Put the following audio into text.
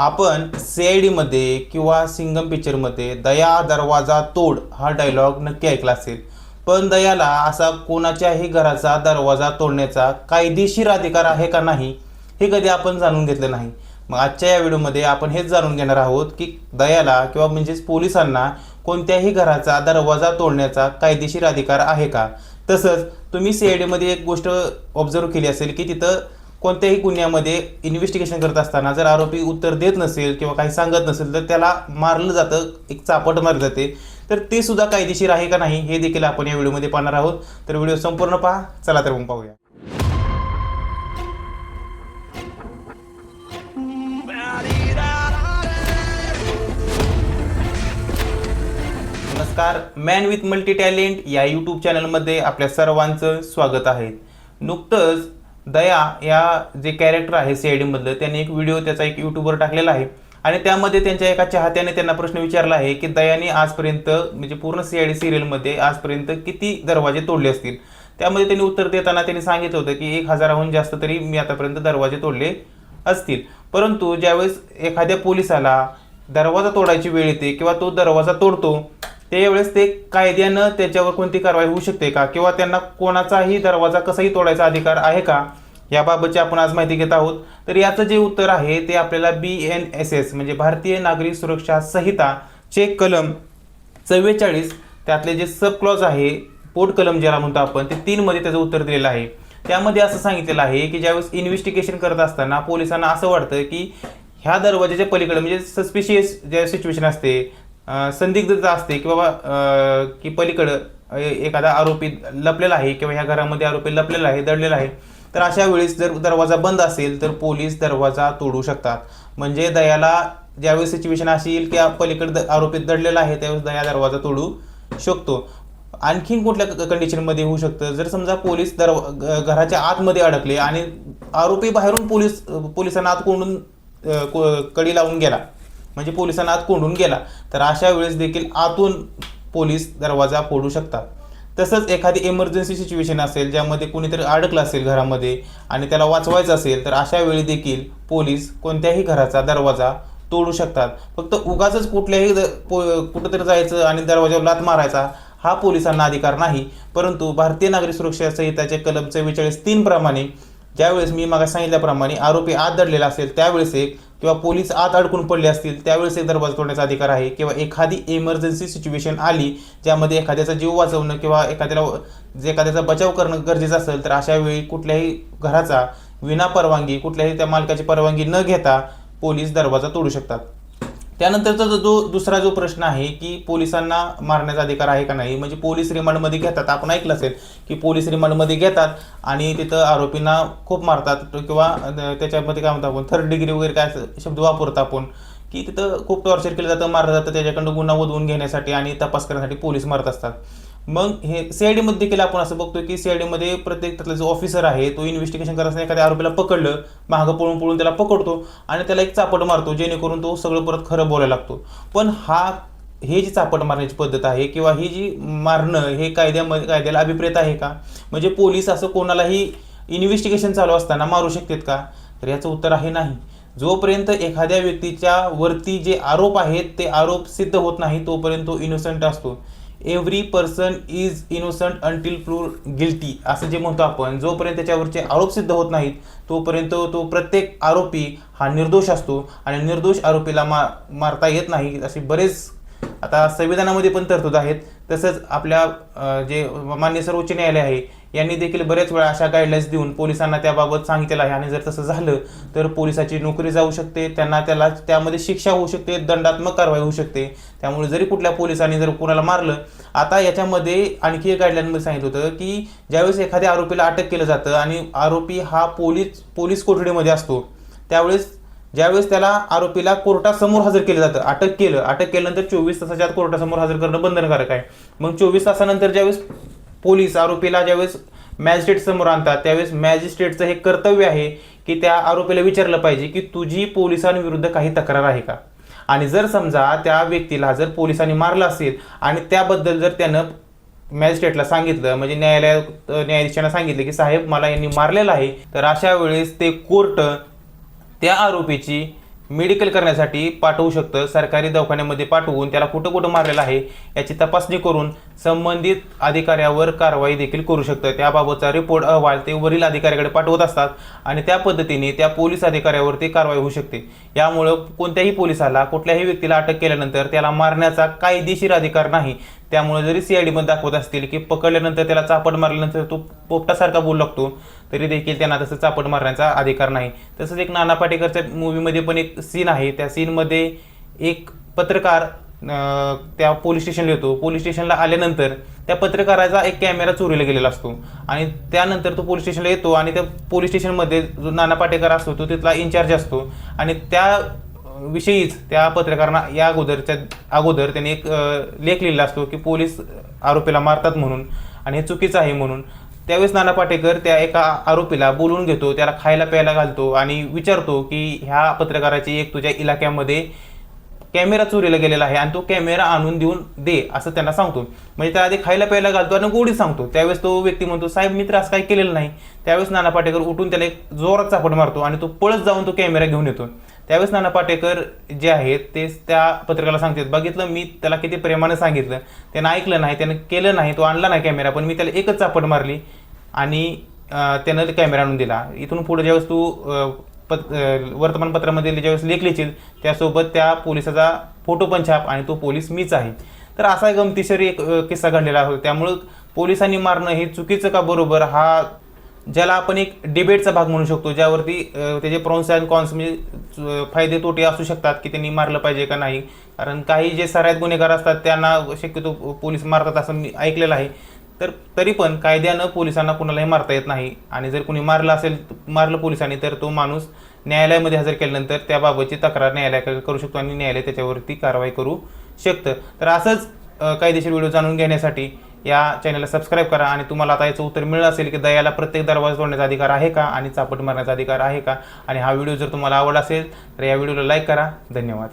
आपण C I डीमध्ये किंवा सिंगम पिक्चरमध्ये दया दरवाजा तोड हा डायलॉग नक्की ऐकला असेल. पण दयाला असा कोणाच्याही घराचा दरवाजा तोडण्याचा कायदेशीर अधिकार आहे का नाही हे कधी आपण जाणून घेतलं नाही. मग आजच्या या व्हिडिओमध्ये आपण हेच जाणून घेणार आहोत की दयाला किंवा म्हणजेच पोलिसांना कोणत्याही घराचा दरवाजा तोडण्याचा कायदेशीर अधिकार आहे का? तसंच तुम्ही सी आय डीमध्ये एक गोष्ट ऑब्झर्व केली असेल की तिथं कोणत्याही गुन्ह्यामध्ये इन्व्हेस्टिगेशन करत असताना जर आरोपी उत्तर देत नसेल किंवा काही सांगत नसेल तर त्याला मारलं जातं एक चापट मारली जाते. तर ते सुद्धा कायदेशीर आहे का नाही हे देखील आपण या व्हिडिओमध्ये पाहणार आहोत. तर व्हिडिओ संपूर्ण पहा चला तर मग पाहूया. नमस्कार मॅन विथ मल्टी टॅलेंट या यूट्यूब चॅनलमध्ये आपल्या सर्वांचं स्वागत आहे. नुकतंच दया या जे कॅरेक्टर आहे सी आय डीमधलं त्याने एक व्हिडिओ त्याचा एक यूट्यूबवर टाकलेला आहे. आणि त्यामध्ये त्यांच्या एका चाहत्याने त्यांना प्रश्न विचारला आहे की दयाने आजपर्यंत म्हणजे पूर्ण सी आय डी सिरियलमध्ये आजपर्यंत किती दरवाजे तोडले असतील? त्यामध्ये त्यांनी उत्तर देताना त्यांनी सांगितलं होतं की एक हजाराहून जास्त तरी मी आतापर्यंत दरवाजे तोडले असतील. परंतु ज्यावेळेस एखाद्या पोलिसाला दरवाजा तोडायची वेळ येते किंवा तो दरवाजा तोडतो त्यावेळेस ते कायद्यानं त्याच्यावर कोणती कारवाई होऊ शकते का? किंवा त्यांना कोणाचाही दरवाजा कसाही तोडायचा अधिकार आहे का? याबाबतची आपण आज माहिती घेत आहोत. तर याचं जे उत्तर आहे ते आपल्याला बी एन एस एस म्हणजे भारतीय नागरिक सुरक्षा संहिता चे कलम चव्वेचाळीस त्यातले जे सब क्लॉज आहे पोट कलम ज्याला म्हणतो आपण ते तीनमध्ये त्याचं उत्तर दिलेलं आहे. त्यामध्ये असं सांगितलेलं आहे की ज्यावेळेस इन्व्हेस्टिगेशन करत असताना पोलिसांना असं वाटतं की ह्या दरवाजाच्या पलीकडे म्हणजे सस्पिशियस ज्या सिच्युएशन असते संदिग्धता असते की बाबा की पलीकडं एखादा आरोपी लपलेला आहे किंवा ह्या घरामध्ये आरोपी लपलेला आहे दडलेला आहे तर अशा वेळेस जर दरवाजा बंद असेल तर पोलीस दरवाजा तोडू शकतात. म्हणजे दयाला ज्यावेळेस सिच्युएशन अशी येईल की पलीकडे आरोपी दडलेला आहे त्यावेळेस दया दरवाजा तोडू शकतो. आणखीन कुठल्या कंडिशनमध्ये होऊ शकतं? जर समजा पोलीस दर घराच्या आतमध्ये अडकले आणि आरोपी बाहेरून पोलीस पोलिसांना आत कोंडून को- कडी लावून गेला म्हणजे पोलिसांना आत कोंडून गेला. तर अशा वेळेस देखील आतून पोलीस दरवाजा फोडू शकतात. तसंच एखादी इमर्जन्सी सिच्युएशन असेल ज्यामध्ये कोणीतरी अडकलं असेल घरामध्ये आणि त्याला वाचवायचं असेल तर अशा वेळी देखील पोलीस कोणत्याही घराचा दरवाजा तोडू शकतात. फक्त उगाच कुठल्याही द- पो- कुठंतरी जायचं आणि दरवाजावर लात मारायचा हा पोलिसांना अधिकार नाही. परंतु भारतीय नागरिक सुरक्षा संहिताचे कलम चव्वेचाळीस तीन प्रमाणे ज्यावेळेस मी मागा सांगितल्याप्रमाणे आरोपी आत दडलेला असेल त्यावेळेस एक किंवा पोलीस आत अडकून पडले असतील त्यावेळेस एक दरवाजा तोडण्याचा अधिकार आहे. किंवा एखादी इमर्जन्सी सिच्युएशन आली ज्यामध्ये एखाद्याचा जीव वाचवणं किंवा एखाद्याला जे एखाद्याचा बचाव करणं गरजेचं असेल तर अशा वेळी कुठल्याही घराचा विना परवानगी कुठल्याही त्या मालकाची परवानगी न घेता पोलीस दरवाजा तोडू शकतात. त्यानंतरचा जो दुसरा जो प्रश्न आहे की पोलिसांना मारण्याचा अधिकार आहे का नाही म्हणजे पोलीस रिमांडमध्ये घेतात. आपण ऐकलं असेल की पोलीस रिमांडमध्ये घेतात आणि तिथं आरोपींना खूप मारतात किंवा त्याच्यामध्ये काय म्हणतो आपण थर्ड डिग्री वगैरे काय असं शब्द वापरतो आपण की तिथं खूप टॉर्चर केलं जातं मारलं जातं त्याच्याकडनं गुन्हा वधवून घेण्यासाठी आणि तपास करण्यासाठी पोलीस मारत असतात. मग हे सीआयडी मध्ये देखील आपण असं बघतो की सीआयडी मध्ये प्रत्येक त्यातला जो ऑफिसर आहे तो इन्व्हेस्टिगेशन करत असताना एखाद्या आरोपीला पकडलं मागं पळून पळून त्याला पकडतो आणि त्याला एक चापट मारतो जेणेकरून तो सगळं परत खरं बोलायला लागतो. पण हा हे जी चापट मारण्याची पद्धत आहे किंवा ही जी मारणं हे कायद्यामध्ये कायद्याला अभिप्रेत आहे का? म्हणजे पोलीस असं कोणालाही इन्व्हेस्टिगेशन चालू असताना मारू शकतात का? तर याचं उत्तर आहे नाही. जोपर्यंत एखाद्या व्यक्तीच्या वरती जे आरोप आहेत ते आरोप सिद्ध होत नाही तोपर्यंत तो इनोसंट असतो. Every person is innocent until prove guilty असं जे म्हणतो आपण जोपर्यंत त्याच्यावरचे आरोप सिद्ध होत नाहीत तोपर्यंत तो प्रत्येक आरोपी हा निर्दोष असतो आणि निर्दोष आरोपीला मा मारता येत नाही असे बरेच आता संविधानामध्ये पण तरतूद आहेत. तसंच आपल्या जे मान्य सर्वोच्च न्यायालय आहे यांनी देखील बरेच वेळा अशा गाईडलाईन्स देऊन पोलिसांना त्याबाबत सांगितलेलं आहे. आणि जर तसं झालं तर पोलिसाची नोकरी जाऊ शकते त्यांना त्याला त्यामध्ये शिक्षा होऊ शकते दंडात्मक कारवाई होऊ शकते. त्यामुळे जरी कुठल्या पोलिसांनी जर कोणाला मारलं आता याच्यामध्ये आणखी एक गाईडलाईनमध्ये सांगितलं होतं की ज्यावेळेस एखाद्या आरोपीला अटक केलं जातं आणि आरोपी हा पोलीस पोलीस कोठडीमध्ये असतो त्यावेळेस ज्यावेळेस त्याला आरोपीला कोर्टासमोर हजर केलं जातं अटक केलं अटक केल्यानंतर चोवीस तासाच्या आत कोर्टासमोर हजर करणं बंधनकारक आहे. मग चोवीस तासानंतर ज्यावेळेस पोलीस आरोपीला ज्यावेळेस मॅजिस्ट्रेट समोर आणतात त्यावेळेस मॅजिस्ट्रेटचं हे कर्तव्य आहे की त्या आरोपीला विचारलं पाहिजे की तुझी पोलिसांविरुद्ध काही तक्रार आहे का? आणि जर समजा त्या व्यक्तीला जर पोलिसांनी मारलं असेल आणि त्याबद्दल जर त्यानं मॅजिस्ट्रेटला सांगितलं म्हणजे न्यायालयात न्यायाधीशांना सांगितलं की साहेब मला यांनी मारलेलं आहे तर अशा वेळेस ते कोर्ट त्या आरोपीची मेडिकल करण्यासाठी पाठवू शकतं. सरकारी दवाखान्यामध्ये पाठवून त्याला कुठं कुठं मारलेलं आहे याची तपासणी करून संबंधित अधिकाऱ्यावर कारवाई देखील करू शकतं. त्याबाबतचा रिपोर्ट अहवाल ते वरील अधिकाऱ्याकडे पाठवत असतात आणि त्या पद्धतीने त्या पोलीस अधिकाऱ्यावरती कारवाई होऊ शकते. यामुळं कोणत्याही पोलिसाला कुठल्याही व्यक्तीला अटक केल्यानंतर त्याला मारण्याचा कायदेशीर अधिकार नाही. त्यामुळे जरी सीआयडी मध्ये दाखवत असतील की पकडल्यानंतर त्याला चापड मारल्यानंतर तो पोपटासारखा बोलू लागतो तरी देखील त्यांना तसं चापड मारण्याचा अधिकार नाही. तसंच एक नाना पाटेकरच्या मूवीमध्ये पण एक सीन आहे. त्या सीनमध्ये एक पत्रकार त्या पोलीस स्टेशनला येतो. पोलीस स्टेशनला आल्यानंतर त्या पत्रकाराचा एक कॅमेरा चोरीला गेलेला असतो. आणि त्यानंतर तो पोलीस स्टेशनला येतो आणि त्या पोलीस स्टेशनमध्ये जो नाना पाटेकर असतो तो तिथला इन्चार्ज असतो. आणि त्या विषयीच त्या पत्रकारांना या अगोदरच्या अगोदर त्यांनी एक लेख लिहिला असतो की पोलीस आरोपीला मारतात म्हणून आणि हे चुकीचं आहे म्हणून. त्यावेळेस नाना पाटेकर त्या एका आरोपीला बोलून घेतो त्याला खायला प्यायला घालतो आणि विचारतो की ह्या पत्रकाराची एक तुझ्या इलाक्यामध्ये कॅमेरा चोरीला गेलेला आहे आणि तो कॅमेरा आणून देऊन दे असं त्यांना सांगतो. म्हणजे त्या आधी खायला प्यायला घालतो आणि गोडी सांगतो. त्यावेळेस तो व्यक्ती म्हणतो साहेब मित्र त्रास काही केलेला नाही. त्यावेळेस नाना पाटेकर उठून त्याला एक जोरात चापड मारतो आणि तो पळत जाऊन तो कॅमेरा घेऊन येतो. त्यावेळेस नाना पाटेकर जे आहेत ते त्या पत्रकाला सांगतात बघितलं मी त्याला किती प्रेमाने सांगितलं. त्यानं ऐकलं नाही त्यानं केलं नाही तो आणला नाही कॅमेरा पण मी त्याला एकच चापट मारली आणि त्यानं कॅमेरा आणून दिला. इथून पुढे ज्यावेळेस तू पत वर्तमानपत्रामध्ये ज्यावेळेस लेख लिहिशील त्यासोबत त्या पोलिसाचा फोटो पण छाप आणि तो पोलीस मीच आहे. तर असा एक गमतीशीर एक किस्सा घडलेला आहे त्यामुळं पोलिसांनी मारणं हे चुकीचं का बरोबर? हा ज्याला आपण एक डिबेटचा भाग म्हणू शकतो ज्यावरती त्याचे प्रॉन्स अँड कॉन्स म्हणजे फायदे तोटे असू शकतात की त्यांनी मारलं पाहिजे का नाही. कारण काही जे सरायत गुन्हेगार असतात त्यांना शक्यतो पोलीस मारतात असं मी ऐकलेलं आहे. तर तरी पण कायद्यानं पोलिसांना कुणालाही मारता येत नाही. आणि जर कुणी मारलं असेल मारलं पोलिसांनी तर तो माणूस न्यायालयामध्ये हजर केल्यानंतर त्याबाबतची तक्रार न्यायालयाकडे करू शकतो आणि न्यायालय त्याच्यावरती कारवाई करू शकतं. तर असंच कायदेशीर व्हिडिओ जाणून घेण्यासाठी या चॅनलला सबस्क्राईब करा आणि तुम्हाला आता याचं उत्तर मिळलं असेल की दयाला प्रत्येक दरवाजा तोडण्याचा अधिकार आहे का आणि चापट मारण्याचा अधिकार आहे का? आणि हा व्हिडिओ जर तुम्हाला आवडला असेल तर या व्हिडिओला लाईक करा. धन्यवाद.